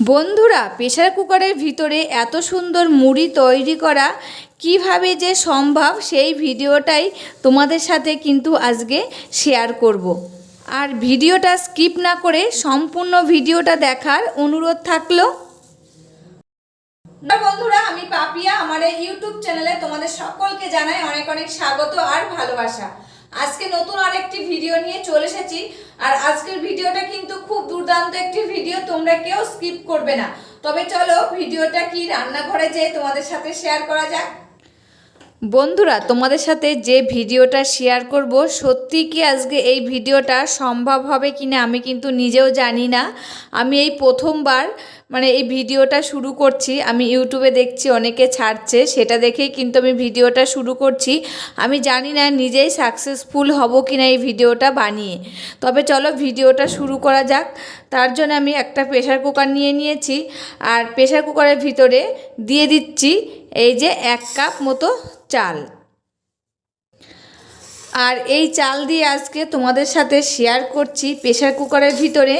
বন্ধুরা প্রেশার কুকারের ভিতরে এত সুন্দর মুড়ি তৈরি করা কীভাবে যে সম্ভব সেই ভিডিওটাই তোমাদের সাথে কিন্তু আজকে শেয়ার করব। আর ভিডিওটা স্কিপ না করে সম্পূর্ণ ভিডিওটা দেখার অনুরোধ থাকল। বন্ধুরা, আমি পাপিয়া, আমার এই ইউটিউব চ্যানেলে তোমাদের সকলকে জানাই অনেক অনেক স্বাগত আর ভালোবাসা। আজকে নতুন আরেকটি ভিডিও নিয়ে চলে এসেছি। আর আজকের ভিডিওটা দুর্দান্ত একটি ভিডিও তোমরা কেউ স্কিপ করবে না। তবে চলো ভিডিওটা কি রান্নাঘরে যেয়ে তোমাদের সাথে শেয়ার করা যাক। বন্ধুরা, তোমাদের সাথে যে ভিডিওটা শেয়ার করব, সত্যি কি আজকে এই ভিডিওটা সম্ভব হবে কি না আমি কিন্তু নিজেও জানি না। আমি এই প্রথমবার মানে এই ভিডিওটা শুরু করছি। আমি ইউটিউবে দেখছি অনেকে ছাড়ছে, সেটা দেখেই কিন্তু আমি ভিডিওটা শুরু করছি। আমি জানি না নিজেই সাকসেসফুল হব কি না এই ভিডিওটা বানিয়ে। তবে চলো ভিডিওটা শুরু করা যাক। তার জন্য আমি একটা প্রেশার কুকার নিয়ে নিয়েছি। আর প্রেশার কুকারের ভিতরে দিয়ে দিচ্ছি এই যে এক কাপ মতো চাল। আর এই চাল দিয়ে আজকে তোমাদের সাথে শেয়ার করছি প্রেশার কুকারের ভিতরে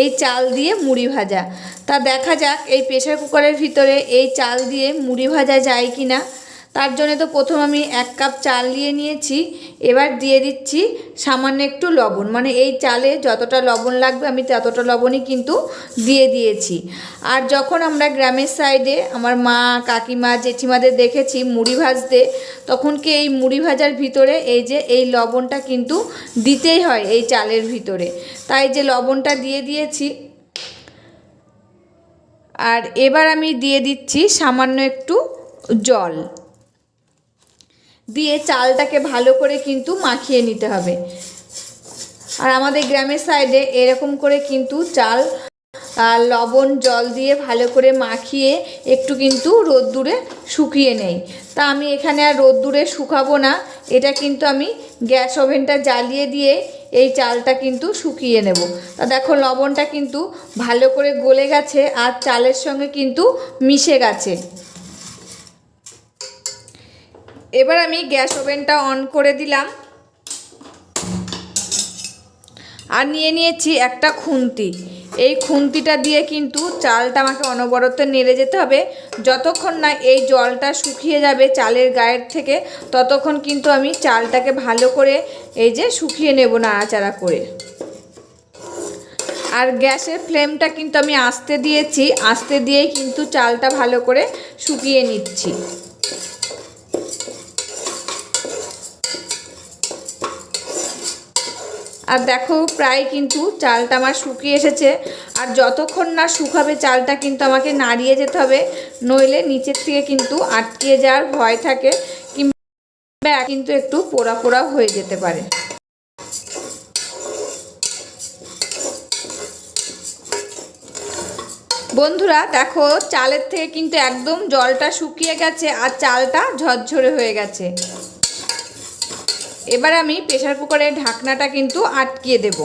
এই চাল দিয়ে মুড়ি ভাজা। তা দেখা যাক এই প্রেশার কুকারের ভিতরে এই চাল দিয়ে মুড়ি ভাজা যায় কি না তার জন্য তো প্রথম আমি এক কাপ চাল নিয়ে নিয়েছি। এবার দিয়ে দিচ্ছি সামান্য একটু লবণ। মানে এই চালে যতটা লবণ লাগবে আমি ততটা লবণই কিন্তু দিয়ে দিয়েছি। আর যখন আমরা গ্রামের সাইডে আমার মা, কাকিমা, জেঠিমাদের দেখেছি মুড়ি ভাজতে, তখন কি এই মুড়ি ভাজার ভিতরে এই যে এই লবণটা কিন্তু দিতেই হয় এই চালের ভিতরে। তাই যে লবণটা দিয়ে দিয়েছি। আর এবার আমি দিয়ে দিচ্ছি সামান্য একটু জল। দিয়ে চালটাকে ভালো করে কিন্তু মাখিয়ে নিতে হবে। আর আমাদের গ্রামের সাইডে এরকম করে কিন্তু চাল আর লবণ, জল দিয়ে ভালো করে মাখিয়ে একটু কিন্তু রোদ্দুরে শুকিয়ে নেই। তা আমি এখানে আর রোদ্দুরে শুকাবো না। এটা কিন্তু আমি গ্যাস ওভেনটা জ্বালিয়ে দিয়ে এই চালটা কিন্তু শুকিয়ে নেব। তা দেখো লবণটা কিন্তু ভালো করে গলে গেছে আর চালের সঙ্গে কিন্তু মিশে গেছে। এবার আমি গ্যাস ওভেনটা অন করে দিলাম। আর নিয়ে নিয়েছি একটা খুন্তি। এই খুন্তিটা দিয়ে কিন্তু চালটা আমাকে অনবরত নেড়ে যেতে হবে। যতক্ষণ না এই জলটা শুকিয়ে যাবে চালের গায়ের থেকে, ততক্ষণ কিন্তু আমি চালটাকে ভালো করে এই যে শুকিয়ে নেব নাড়াচাড়া করে। আর গ্যাসের ফ্লেমটা কিন্তু আমি আস্তে দিয়েছি। আস্তে দিয়েই কিন্তু চালটা ভালো করে শুকিয়ে নিচ্ছি। আর দেখো প্রায় কিন্তু চালটা আমার শুকিয়ে এসেছে। আর যতক্ষণ না শুকাবে চালটা কিন্তু আমাকে নাড়িয়ে যেতে হবে, নইলে নিচের থেকে কিন্তু আটকে যাওয়ার ভয় থাকে কিংবা কিন্তু একটু পোড়া পোড়া হয়ে যেতে পারে। বন্ধুরা, দেখো চালের থেকে কিন্তু একদম জলটা শুকিয়ে গেছে আর চালটা ঝরঝরে হয়ে গেছে। এবার আমি প্রেশার কুকারের ঢাকনাটা কিন্তু আটকিয়ে দেব।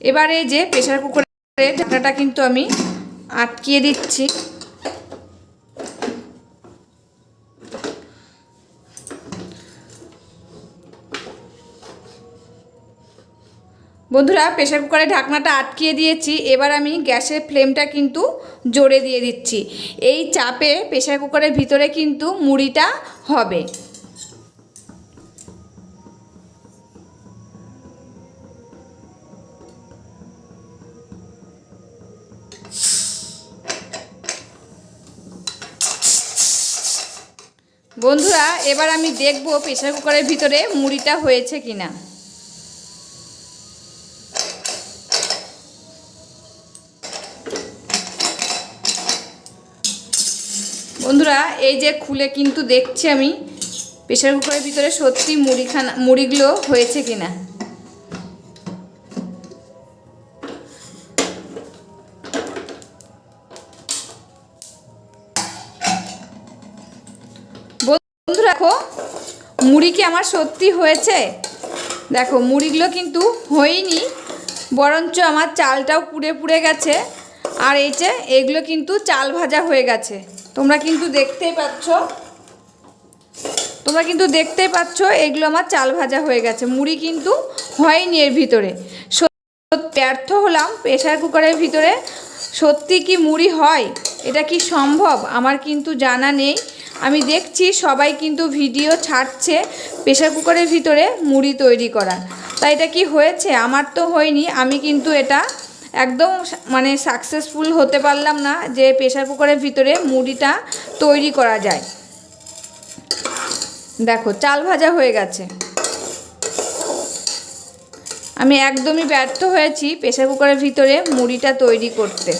এবারে যে প্রেশার কুকারের ঢাকনাটা কিন্তু আমি আটকিয়ে দিচ্ছি। বন্ধুরা প্রেশার কুকারে ঢাকনাটা আটকিয়ে দিয়েছি। এবার আমি গ্যাসের ফ্লেমটা কিন্তু জোরে দিয়ে দিচ্ছি। এই চাপে প্রেশার কুকারের ভিতরে কিন্তু মুড়িটা হবে। বন্ধুরা, এবার আমি দেখব প্রেশার কুকারের ভিতরে মুড়িটা হয়েছে কিনা। বন্ধুরা, এই যে খুলে কিন্তু দেখছি আমি প্রেশার কুকারের ভিতরে সত্যি মুড়িখানা মুড়িগুলো হয়েছে কিনা। বন্ধু দেখো, মুড়ি কি আমার সত্যি হয়েছে? দেখো, মুড়িগুলো কিন্তু হয়নি, বরঞ্চ আমার চালটাও পুড়ে পুড়ে গেছে, আর এই যে এগুলো কিন্তু চাল ভাজা হয়ে গেছে। তোমরা কিন্তু দেখতেই পাচ্ছ। তোমরা কিন্তু দেখতেই পাচ্ছ, এগুলো আমার চাল ভাজা হয়ে গেছে। মুড়ি কিন্তু হয়নি এর ভিতরে। ব্যর্থ হলাম প্রেশার কুকারের ভিতরে। সত্যি কি মুড়ি হয়? এটা কি সম্ভব? আমার কিন্তু জানা নেই। আমি দেখছি সবাই কিন্তু ভিডিও ছাড়ছে প্রেশার কুকারের ভিতরে মুড়ি তৈরি করা তাই এটা কি হয়েছে? আমার তো হয়নি। আমি কিন্তু এটা একদম মানে সাকসেসফুল হতে পারলাম না যে প্রেশার কুকারের ভিতরে মুড়িটা তৈরি করা যায়। দেখো, চাল ভাজা হয়ে গেছে। আমি একদমই ব্যর্থ হয়েছি প্রেশার কুকারের ভিতরে মুড়িটা তৈরি করতে।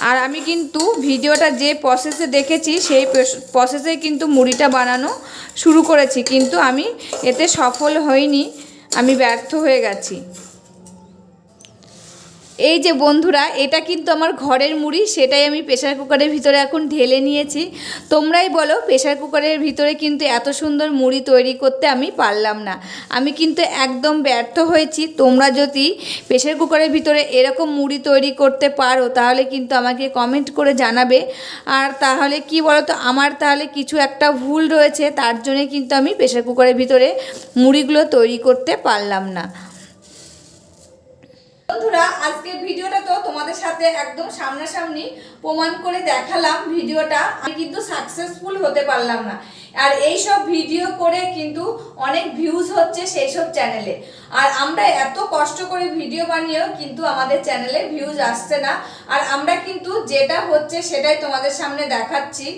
আর আমি কিন্তু ভিডিওটা যে প্রসেসে দেখেছি, সেই প্রসেসে কিন্তু মুড়িটা বানানো শুরু করেছি। কিন্তু আমি এতে সফল হইনি। আমি ব্যর্থ হয়ে গেছি। এই যে বন্ধুরা, এটা কিন্তু আমার ঘরের মুড়ি, সেটাই আমি প্রেশার কুকারের ভিতরে এখন ঢেলে নিয়েছি। তোমরাই বলো প্রেশার কুকারের ভিতরে কিন্তু এত সুন্দর মুড়ি তৈরি করতে আমি পারলাম না। আমি কিন্তু একদম ব্যর্থ হয়েছি। তোমরা যদি প্রেশার কুকারের ভিতরে এরকম মুড়ি তৈরি করতে পারো, তাহলে কিন্তু আমাকে কমেন্ট করে জানাবে। আর তাহলে কি বলো তো আমার তাহলে কিছু একটা ভুল রয়েছে, তার জন্যে কিন্তু আমি প্রেশার কুকারের ভিতরে মুড়িগুলো তৈরি করতে পারলাম না। বন্ধুরা আজকে ভিডিওটা তো তোমাদের সাথে একদম সামনাসামনি প্রমাণ করে দেখালাম ভিডিওটা। আমি কিন্তু সাকসেসফুল হতে পারলাম না। আর এই সব ভিডিও করে কিন্তু অনেক ভিউজ হচ্ছে সেই সব চ্যানেলে আর আমরা এত কষ্ট করে ভিডিও বানিয়েও কিন্তু আমাদের চ্যানেলে ভিউজ আসছে না। আর আমরা কিন্তু যেটা হচ্ছে সেটাই তোমাদের সামনে দেখাচ্ছি।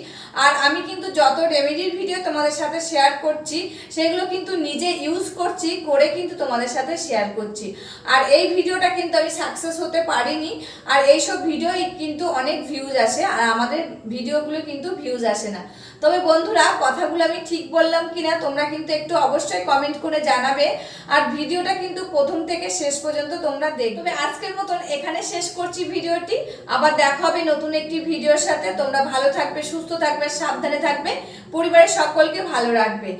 আর আমি কিন্তু যত রেমেডির ভিডিও তোমাদের সাথে শেয়ার করছি, সেগুলো কিন্তু নিজে ইউজ করছি, করে কিন্তু তোমাদের সাথে শেয়ার করছি। আর এই ভিডিওটা কিন্তু আমি সাকসেস হতে পারিনি। আর এইসব ভিডিওই কিন্তু অনেক ভিউজ আসে, আর আমাদের ভিডিওগুলো কিন্তু ভিউজ আসে না। তবে বন্ধুরা কথাগুলো আমি ঠিক বললাম কিনা, তোমরা কিন্তু একটু অবশ্যই কমেন্ট করে জানাবে। আর ভিডিওটা কিন্তু প্রথম থেকে শেষ পর্যন্ত তোমরা দেখবে। আজকের মতন এখানে শেষ করছি ভিডিওটি। আবার দেখা হবে নতুন একটি ভিডিওর সাথে। তোমরা ভালো থাকবে, সুস্থ থাকবে, সাবধানে থাকবে। পরিবারের সকলকে ভালো রাখবে।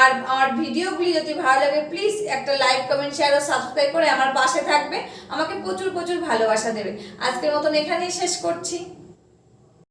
আর আমার ভিডিওগুলি যদি ভালো লাগে প্লিজ একটা লাইক কমেন্ট শেয়ার ও সাবস্ক্রাইব করে আমার পাশে থাকবে। আমাকে প্রচুর প্রচুর ভালোবাসা দেবে। আজকের মতন এখানেই শেষ করছি।